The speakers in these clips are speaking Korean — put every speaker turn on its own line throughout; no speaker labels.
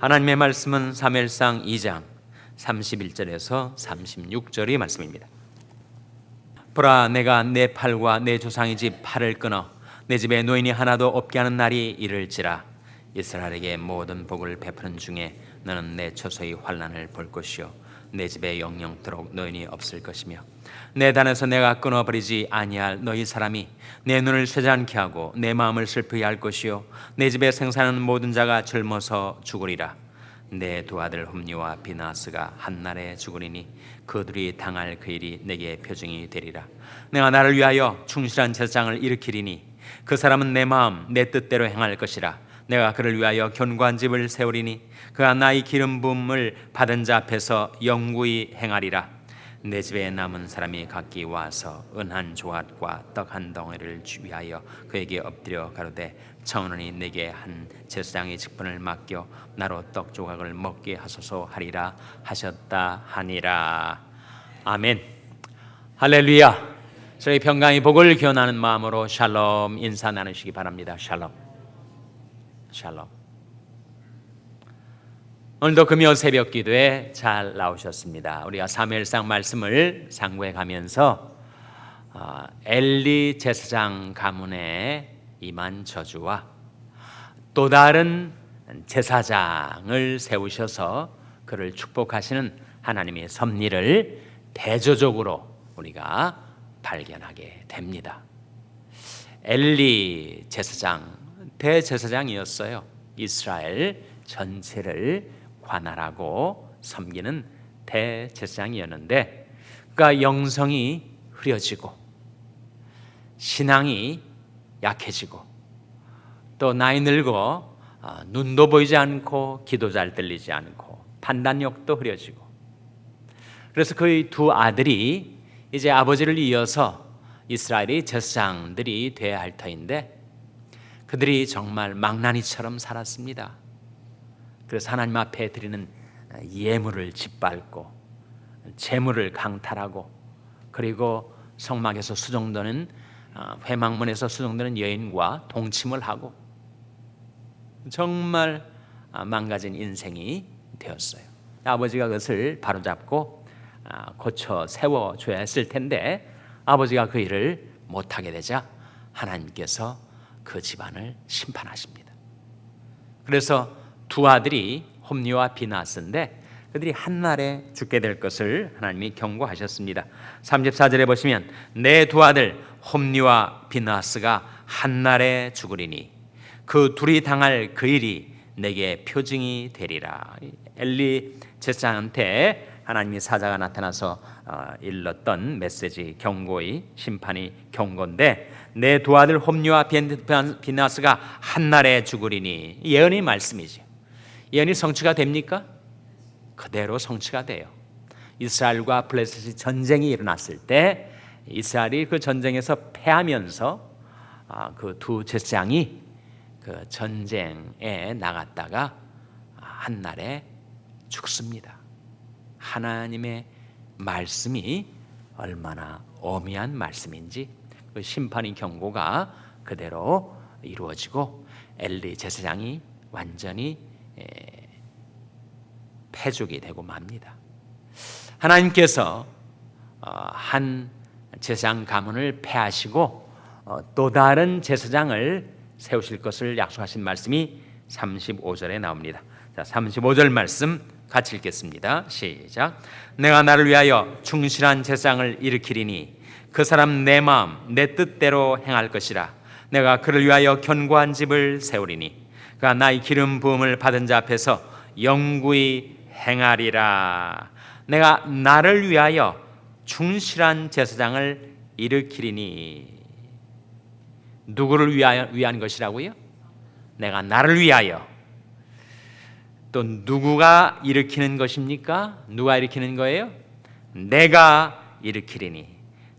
하나님의 말씀은 사무엘상 2장 31절에서 36절의 말씀입니다. 보라 내가 내 팔과 내 조상의 집 팔을 끊어 내 집에 노인이 하나도 없게 하는 날이 이를지라 이스라엘에게 모든 복을 베푸는 중에 너는 내 처소의 환란을 볼 것이요 내 집에 영영토록 노인이 없을 것이며 내 단에서 내가 끊어버리지 아니할 너희 사람이 내 눈을 쇠잔케 하고 내 마음을 슬프게 할 것이요 내 집에 생사하는 모든 자가 젊어서 죽으리라. 내 두 아들 홈니와 비나스가 한날에 죽으리니 그들이 당할 그 일이 내게 표징이 되리라. 내가 나를 위하여 충실한 제사장을 일으키리니 그 사람은 내 마음 내 뜻대로 행할 것이라 내가 그를 위하여 견고한 집을 세우리니 그가 나의 기름 부음을 받은 자 앞에서 영구히 행하리라. 내 집에 남은 사람이 각기 와서 은한 조각과 떡 한 덩어리를 위하여 그에게 엎드려 가로되 청원이 내게 한 제사장의 직분을 맡겨 나로 떡 조각을 먹게 하소서 하리라 하셨다 하니라. 아멘. 할렐루야. 저희 평강의 복을 기원하는 마음으로 샬롬 인사 나누시기 바랍니다. 샬롬 샬롬 오늘도 금요 새벽 기도에 잘 나오셨습니다. 우리가 사무엘상 말씀을 상고해 가면서 어, 엘리 제사장 가문에 임한 저주와 또 다른 제사장을 세우셔서 그를 축복하시는 하나님의 섭리를 대조적으로 우리가 발견하게 됩니다. 엘리 제사장 대제사장이었어요. 이스라엘 전체를 관할하고 섬기는 대제사장이었는데 그가 영성이 흐려지고 신앙이 약해지고 또 나이 늙어 어, 눈도 보이지 않고 기도 잘 들리지 않고 판단력도 흐려지고 그래서 그의 두 아들이 이제 아버지를 이어서 이스라엘의 제사장들이 돼야 할 터인데 그들이 정말 망나니처럼 살았습니다. 그래서 하나님 앞에 드리는 예물을 짓밟고 재물을 강탈하고 그리고 성막에서 수정되는 어, 회막문에서 수정되는 여인과 동침을 하고 정말 아, 망가진 인생이 되었어요. 아버지가 그것을 바로잡고 아, 고쳐 세워 줘야 했을 텐데 아버지가 그 일을 못하게 되자 하나님께서 그 집안을 심판하십니다. 그래서 두 아들이 홈리와 비나스인데 그들이 한날에 죽게 될 것을 하나님이 경고하셨습니다. 34절에 보시면 내 두 아들 홈리와 비나스가 한날에 죽으리니 그 둘이 당할 그 일이 내게 표징이 되리라. 엘리 제사장한테 하나님의 사자가 나타나서 어, 일렀던 메시지 경고의 심판이 경고인데 내 두 아들 홈리와 비나스가 한날에 죽으리니 예언의 말씀이지. 예언이 성취가 됩니까? 그대로 성취가 돼요. 이스라엘과 블레셋이 전쟁이 일어났을 때 이스라엘이 그 전쟁에서 패하면서 아, 그두 제사장이 그 전쟁에 나갔다가 한 날에 죽습니다. 하나님의 말씀이 얼마나 어미한 말씀인지 그 심판의 경고가 그대로 이루어지고 엘리 제사장이 완전히 패죽이 되고 맙니다. 하나님께서 어, 한 제사장 가문을 패하시고 어, 또 다른 제사장을 세우실 것을 약속하신 말씀이 35절에 나옵니다. 자, 35절 말씀 같이 읽겠습니다. 시작. 내가 나를 위하여 충실한 제사장을 일으키리니 그 사람 내 마음 내 뜻대로 행할 것이라. 내가 그를 위하여 견고한 집을 세우리니 그가 나의 기름 부음을 받은 자 앞에서 영구히 행하리라. 내가 나를 위하여 충실한 제사장을 일으키리니 누구를 위하여 위한 것이라고요? 내가 나를 위하여 또 누구가 일으키는 것입니까? 누가 일으키는 거예요? 내가 일으키리니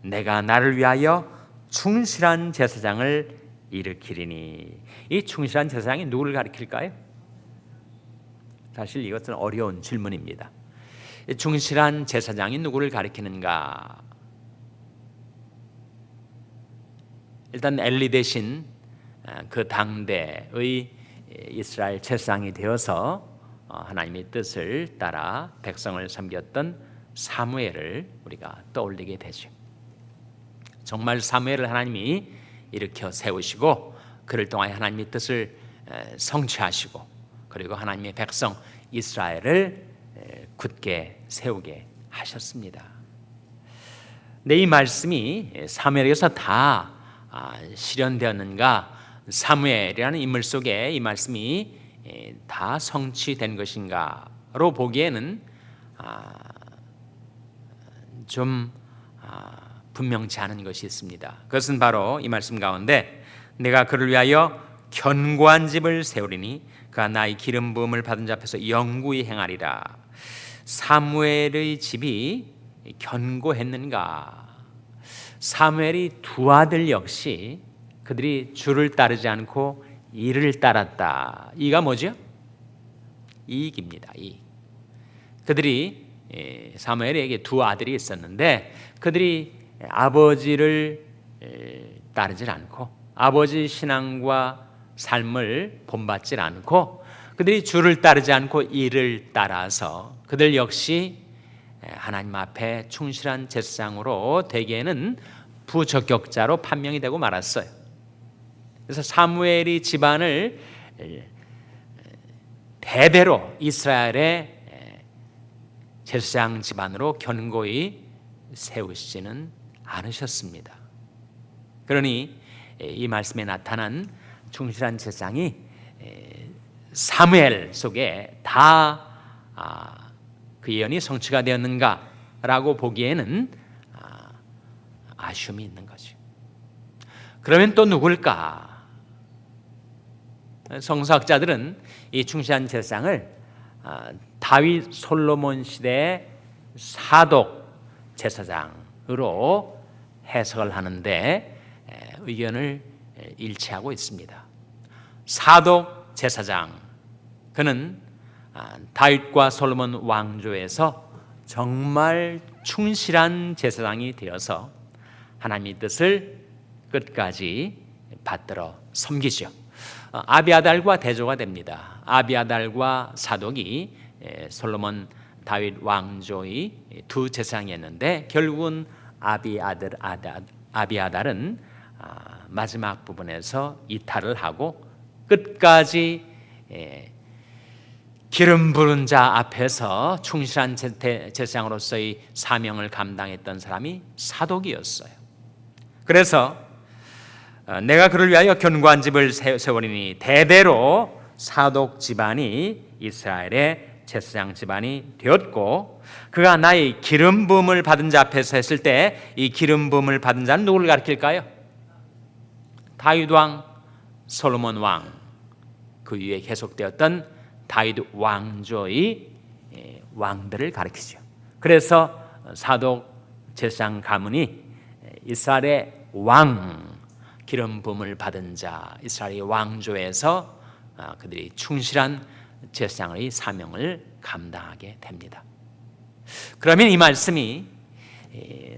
내가 나를 위하여 충실한 제사장을 일으키리니 이 충실한 제사장이 누구를 가리킬까요? 사실 이것은 어려운 질문입니다. 충실한 제사장이 누구를 가리키는가? 일단 엘리 대신 그 당대의 이스라엘 제사장이 되어서 어, 하나님의 뜻을 따라 백성을 섬겼던 사무엘을 우리가 떠올리게 되죠. 정말 사무엘을 하나님이 일으켜 세우시고 그를 통하여 하나님의 뜻을 에, 성취하시고 그리고 하나님의 백성 이스라엘을 에, 굳게 세우게 하셨습니다. 네, 이 말씀이 사무엘에게서 다 아, 실현되었는가? 사무엘이라는 인물 속에 이 말씀이 에, 다 성취된 것인가로 보기에는 아, 좀 아, 분명치 않은 것이 있습니다. 그것은 바로 이 말씀 가운데 내가 그를 위하여 견고한 집을 세우리니 그가 나의 기름 부음을 받은 자 앞에서 영구히 행하리라. 사무엘의 집이 견고했는가? 사무엘이 두 아들 역시 그들이 주를 따르지 않고 이를 따랐다. 이가 뭐죠? 이익입니다. 이익. 그들이 예, 사무엘에게 두 아들이 있었는데 그들이 아버지를 에, 따르질 않고 아버지 신앙과 삶을 본받질 않고 그들이 주를 따르지 않고 이를 따라서 그들 역시 에, 하나님 앞에 충실한 제사장으로 되기에는 부적격자로 판명이 되고 말았어요. 그래서 사무엘이 집안을 에, 대대로 이스라엘의 제사장 집안으로 견고히 세우시지는 않으셨습니다. 그러니 이 말씀에 나타난 충실한 제사장이 사무엘 속에 다그 아, 예언이 성취가 되었는가라고 보기에는 아, 아쉬움이 있는 거죠. 그러면 또 누굴까? 성서학자들은 이 충실한 제사장을 아, 다윗 솔로몬 시대의 사독 제사장으로 해석을 하는데 의견을 일치하고 있습니다. 사독 제사장 그는 아, 다윗과 솔로몬 왕조에서 정말 충실한 제사장이 되어서 하나님의 뜻을 끝까지 받들어 섬기죠. 어, 아비아달과 대조가 됩니다. 아비아달과 사독이 솔로몬 다윗 왕조의 두 제사장이었는데 결국은 아비아들 아비아달은 아, 마지막 부분에서 이탈을 하고 끝까지 기름 부른 자 앞에서 충실한 제사장으로서의 사명을 감당했던 사람이 사독이었어요. 그래서 어, 내가 그를 위하여 견고한 집을 세우리니 대대로 사독 집안이 이스라엘의 제사장 집안이 되었고 그가 나의 기름 부음을 받은 자 앞에서 했을 때 이 기름 부음을 받은 자는 누구를 가리킬까요? 다윗 왕, 솔로몬 왕, 그 위에 계속되었던 다윗 왕조의 예, 왕들을 가리키죠. 그래서 사독 제사장 가문이 이스라엘의 왕 기름 부음을 받은 자, 이스라엘의 왕조에서 아, 그들이 충실한 제사장의 사명을 감당하게 됩니다. 그러면 이 말씀이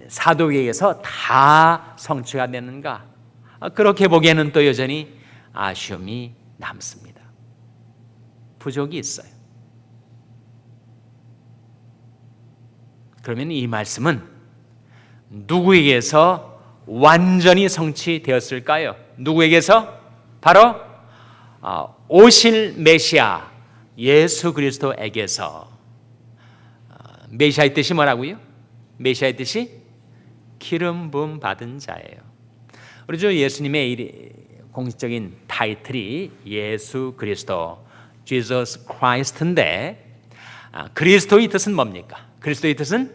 사도에게서 다 성취가 되는가? 그렇게 보기에는 또 여전히 아쉬움이 남습니다. 부족이 있어요. 그러면 이 말씀은 누구에게서 완전히 성취되었을까요? 누구에게서? 바로 아, 오실 메시아 예수 그리스도에게서 어, 메시아의 뜻이 뭐라고요? 메시아의 뜻이 기름 부음 받은 자예요. 우리 주 예수님의 공식적인 타이틀이 예수 그리스도 Jesus Christ인데 아, 그리스도의 뜻은 뭡니까? 그리스도의 뜻은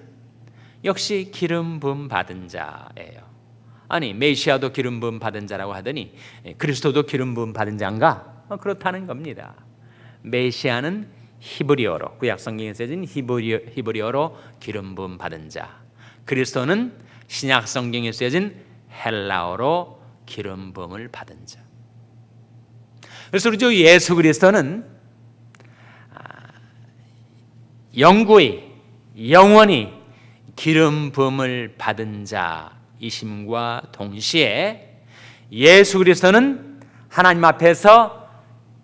역시 기름 부음 받은 자예요. 아니 메시아도 기름 부음 받은 자라고 하더니 그리스도도 기름 부음 받은 자인가? 어, 그렇다는 겁니다. 메시아는 히브리어로 구약 성경에 쓰여진 히브리어, 히브리어로 기름 부음 받은 자. 그리스도는 신약 성경에 쓰여진 헬라어로 기름 부음을 받은 자. 그래서 우리 주 예수 그리스도는 아, 영구히 영원히 기름 부음을 받은 자 이심과 동시에 예수 그리스도는 하나님 앞에서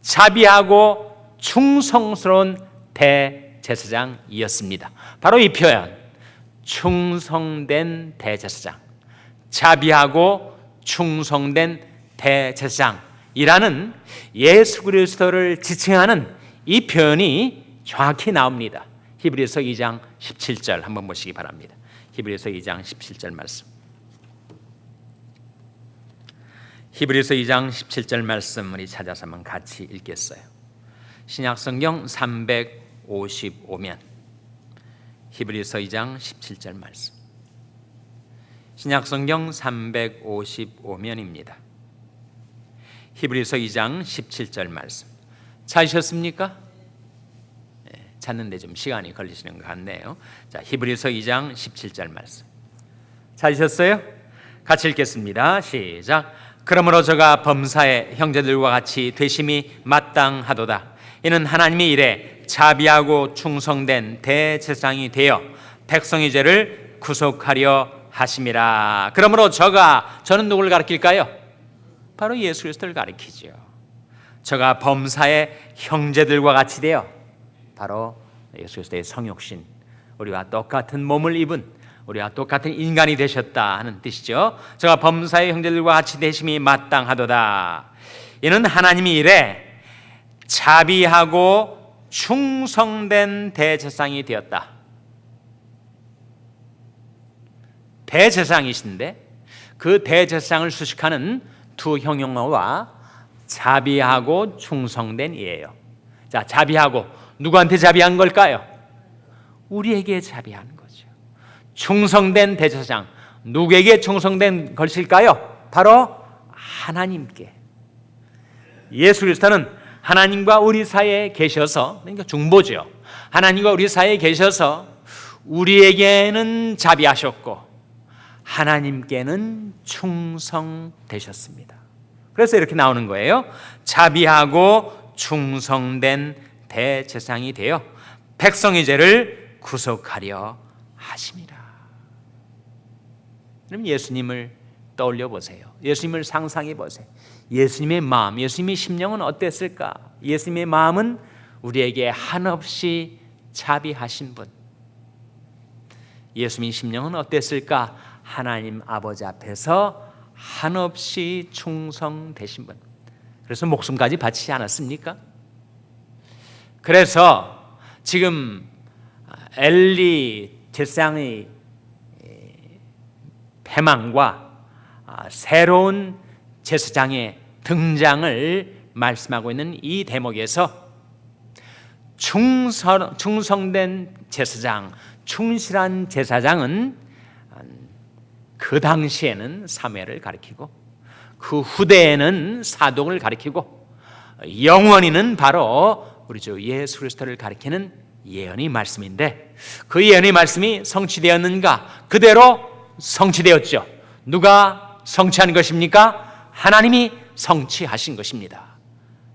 자비하고 충성스러운 대제사장이었습니다. 바로 이 표현 충성된 대제사장 자비하고 충성된 대제사장이라는 예수 그리스도를 지칭하는 이 표현이 정확히 나옵니다. 히브리서 2장 17절 한번 보시기 바랍니다. 히브리서 2장 17절 말씀. 히브리서 2장 17절 말씀 우리 찾아서 한번 같이 읽겠어요. 신약 성경 355면 히브리서 2장 17절 말씀. 신약 성경 355면입니다. 히브리서 2장 17절 말씀. 찾으셨습니까? 네, 찾는데 좀 시간이 걸리시는 것 같네요. 자, 히브리서 2장 17절 말씀. 찾으셨어요? 같이 읽겠습니다. 시작. 그러므로 저가 범사의 형제들과 같이 되심이 마땅하도다. 이는 하나님의 일에 자비하고 충성된 대제사장이 되어 백성의 죄를 구속하려 하심이라. 그러므로 저가 저는 누구를 가리킬까요? 바로 예수 그리스도를 가리키죠. 저가 범사의 형제들과 같이 되어 바로 예수 그리스도의 성육신 우리와 똑같은 몸을 입은 우리와 똑같은 인간이 되셨다 하는 뜻이죠. 저가 범사의 형제들과 같이 되심이 마땅하도다. 이는 하나님이 이래 자비하고 충성된 대제사장이 되었다. 대제사장이신데 그 대제사장을 수식하는 두 형용어와 자비하고 충성된 이에요. 자, 자비하고 누구한테 자비한 걸까요? 우리에게 자비한. 충성된 대제사장 누구에게 충성된 것일까요? 바로 하나님께. 예수 그리스도는 하나님과 우리 사이에 계셔서 그러니까 중보죠. 하나님과 우리 사이에 계셔서 우리에게는 자비하셨고 하나님께는 충성되셨습니다. 그래서 이렇게 나오는 거예요. 자비하고 충성된 대제사장이 되어 백성의 죄를 구속하려 하심이라. 그럼 예수님을 떠올려 보세요. 예수님을 상상해 보세요. 예수님의 마음, 예수님의 심령은 어땠을까? 예수님의 마음은 우리에게 한없이 자비하신 분. 예수님의 심령은 어땠을까? 하나님 아버지 앞에서 한없이 충성되신 분. 그래서 목숨까지 바치지 않았습니까? 그래서 지금 엘리 제사장의 패망과 새로운 제사장의 등장을 말씀하고 있는 이 대목에서 충성, 충성된 제사장, 충실한 제사장은 그 당시에는 사무엘을 가리키고 그 후대에는 사독을 가리키고 영원히는 바로 우리 주 예수 그리스도를 가리키는 예언의 말씀인데 그 예언의 말씀이 성취되었는가? 그대로 성취되었죠. 누가 성취한 것입니까? 하나님이 성취하신 것입니다.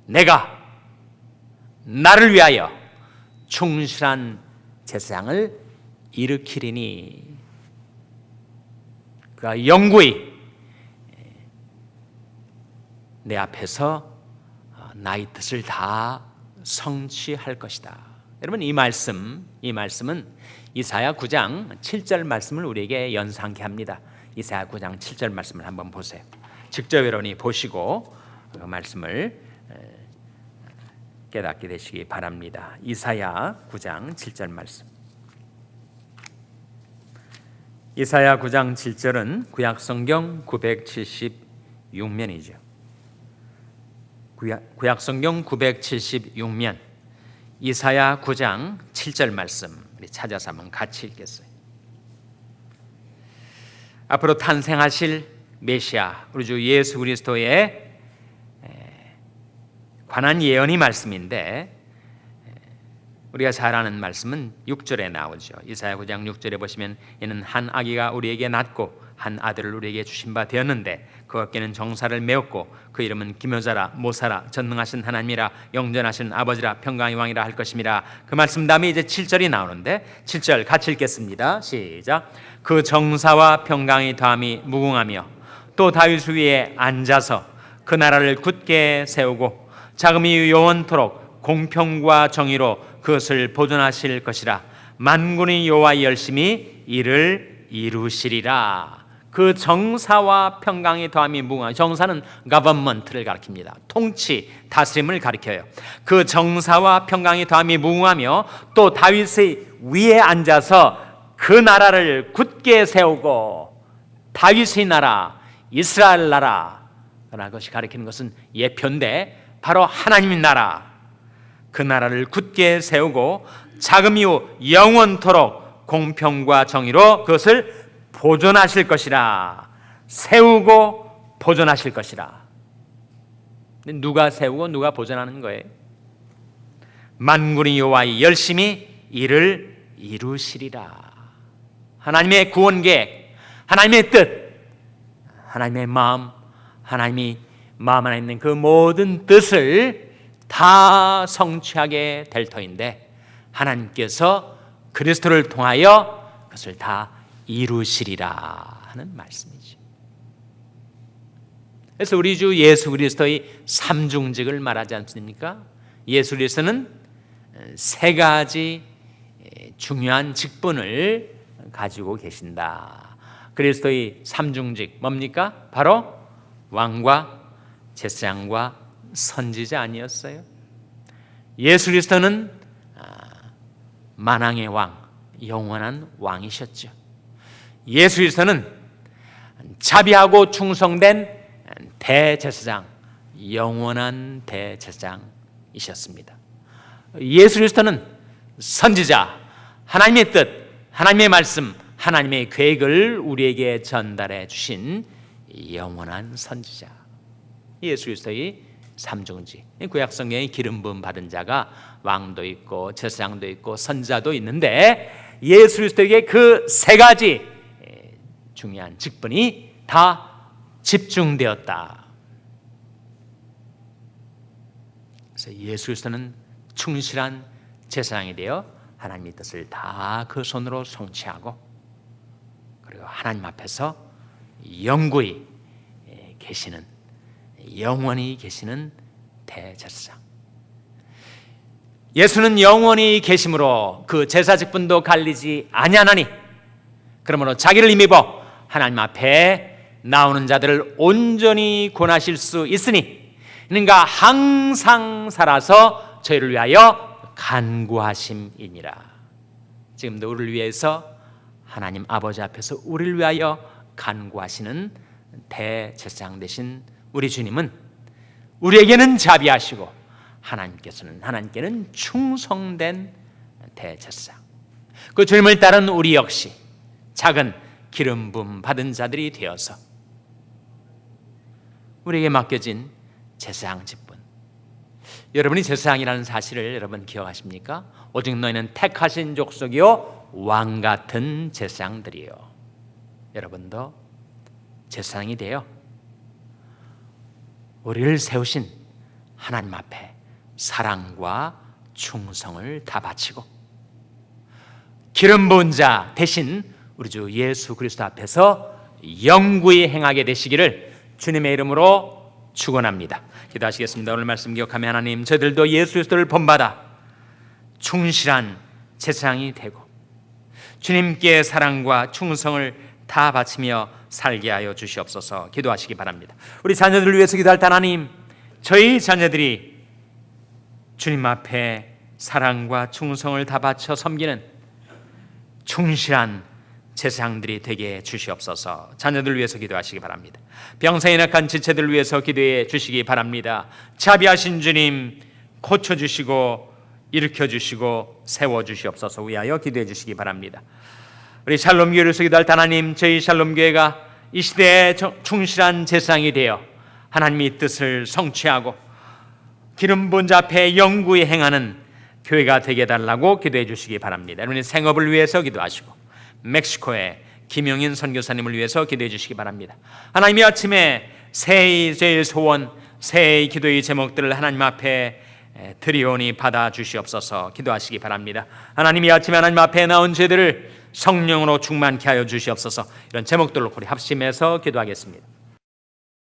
내가 나를 위하여 충실한 제사장을 일으키리니 그가 영구히 내 앞에서 나의 뜻을 다 성취할 것이다. 여러분 이 말씀, 이 말씀은 이사야 9장 7절 말씀을 우리에게 연상케 합니다. 이사야 9장 7절 말씀을 한번 보세요. 직접 여러분이 보시고 그 말씀을 깨닫게 되시기 바랍니다. 이사야 9장 7절 말씀. 이사야 9장 7절은 구약 성경 976면이죠. 구약, 구약 성경 976면 이사야 9장 7절 말씀 우리 찾아서 한번 같이 읽겠어요. 앞으로 탄생하실 메시아 우리 주 예수 그리스도의 관한 예언이 말씀인데 우리가 잘 아는 말씀은 6절에 나오죠. 이사야 9장 6절에 보시면 이는 한 아기가 우리에게 낳고 한 아들을 우리에게 주신 바 되었는데 그 어깨는 정사를 메었고 그 이름은 기묘자라 모사라 전능하신 하나님이라 영전하신 아버지라 평강의 왕이라 할 것임이라 그 말씀 다음에 이제 7절이 나오는데 7절 같이 읽겠습니다. 시작. 그 정사와 평강의 다음이 무궁하며 또 다윗 위에 앉아서 그 나라를 굳게 세우고 자금이 영원토록 공평과 정의로 그것을 보존하실 것이라 만군의 여호와 열심히 이를 이루시리라. 그 정사와 평강의 더함이 무궁한 정사는 government를 가리킵니다. 통치, 다스림을 가리켜요. 그 정사와 평강의 더함이 무궁하며 또 다윗의 위에 앉아서 그 나라를 굳게 세우고 다윗의 나라, 이스라엘 나라라는 것이 가리키는 것은 예표인데 바로 하나님의 나라 그 나라를 굳게 세우고 자금 이후 영원토록 공평과 정의로 그것을 보존하실 것이라. 세우고 보존하실 것이라. 누가 세우고 누가 보존하는 거예요? 만군의 여호와의 열심히 이를 이루시리라. 하나님의 구원 계획 하나님의 뜻 하나님의 마음 하나님이 마음 안에 있는 그 모든 뜻을 다 성취하게 될 터인데 하나님께서 그리스도를 통하여 그것을 다 이루시리라 하는 말씀이죠. 그래서 우리 주 예수 그리스도의 삼중직을 말하지 않습니까? 예수 그리스도는 세 가지 중요한 직분을 가지고 계신다. 그리스도의 삼중직 뭡니까? 바로 왕과 제사장과 선지자 아니었어요? 예수 그리스도는 아, 만왕의 왕, 영원한 왕이셨죠. 예수 그리스도는 자비하고 충성된 대제사장, 영원한 대제사장이셨습니다. 예수 그리스도는 선지자, 하나님의 뜻, 하나님의 말씀, 하나님의 계획을 우리에게 전달해 주신 영원한 선지자. 예수 그리스도의 삼중지. 구약 성경에 기름 부음 받은 자가 왕도 있고 제사장도 있고 선자도 있는데 예수 그리스도에게 그 세 가지 중요한 직분이 다 집중되었다. 그래서 예수 그리스도는 충실한 제사장이 되어 하나님의 뜻을 다 그 손으로 성취하고 그리고 하나님 앞에서 영구히 계시는 영원히 계시는 대제사장. 예수는 영원히 계심으로 그 제사 직분도 갈리지 아니하나니 그러므로 자기를 힘입어 하나님 앞에 나오는 자들을 온전히 권하실 수 있으니 그러니까 항상 살아서 저희를 위하여 간구하심이니라. 지금도 우리를 위해서 하나님 아버지 앞에서 우리를 위하여 간구하시는 대제사장 되신 우리 주님은 우리에게는 자비하시고 하나님께서는 하나님께는 충성된 대제사장. 그 주님을 따른 우리 역시 작은 기름 부음 받은 자들이 되어서 우리에게 맡겨진 제사장 직분. 여러분이 제사장이라는 사실을 여러분 기억하십니까? 오직 너희는 택하신 족속이요 왕 같은 제사장들이요. 여러분도 제사장이 되어 우리를 세우신 하나님 앞에 사랑과 충성을 다 바치고 기름 부은 자 대신 우리 주 예수 그리스도 앞에서 영구히 행하게 되시기를 주님의 이름으로 축원합니다. 기도하시겠습니다. 오늘 말씀 기억하며 하나님 저들도 예수 그리스도를 본받아 충실한 제사장이 되고 주님께 사랑과 충성을 다 바치며 살게 하여 주시옵소서 기도하시기 바랍니다. 우리 자녀들을 위해서 기도할 때 하나님 저희 자녀들이 주님 앞에 사랑과 충성을 다 바쳐 섬기는 충실한 제사장들이 되게 주시옵소서. 자녀들 위해서 기도하시기 바랍니다. 병사에 낙한 지체들 위해서 기도해 주시기 바랍니다. 자비하신 주님 고쳐 주시고 일으켜 주시고 세워 주시옵소서 위하여 기도해 주시기 바랍니다. 우리 샬롬 교회를 기도할 하나님 저희 샬롬 교회가 이 시대에 충실한 제사장이 되어 하나님의 뜻을 성취하고 기름 부은 자 앞에 영구히 행하는 교회가 되게 달라고 기도해 주시기 바랍니다. 여러분의 생업을 위해서 기도하시고 멕시코의 김영인 선교사님을 위해서 기도해 주시기 바랍니다. 하나님이 아침에 새해의 제일 소원, 새해의 기도의 제목들을 하나님 앞에 드리오니 받아 주시옵소서 기도하시기 바랍니다. 하나님이 아침에 하나님 앞에 나온 죄들을 성령으로 충만케 하여 주시옵소서 이런 제목들로 우리 합심해서 기도하겠습니다.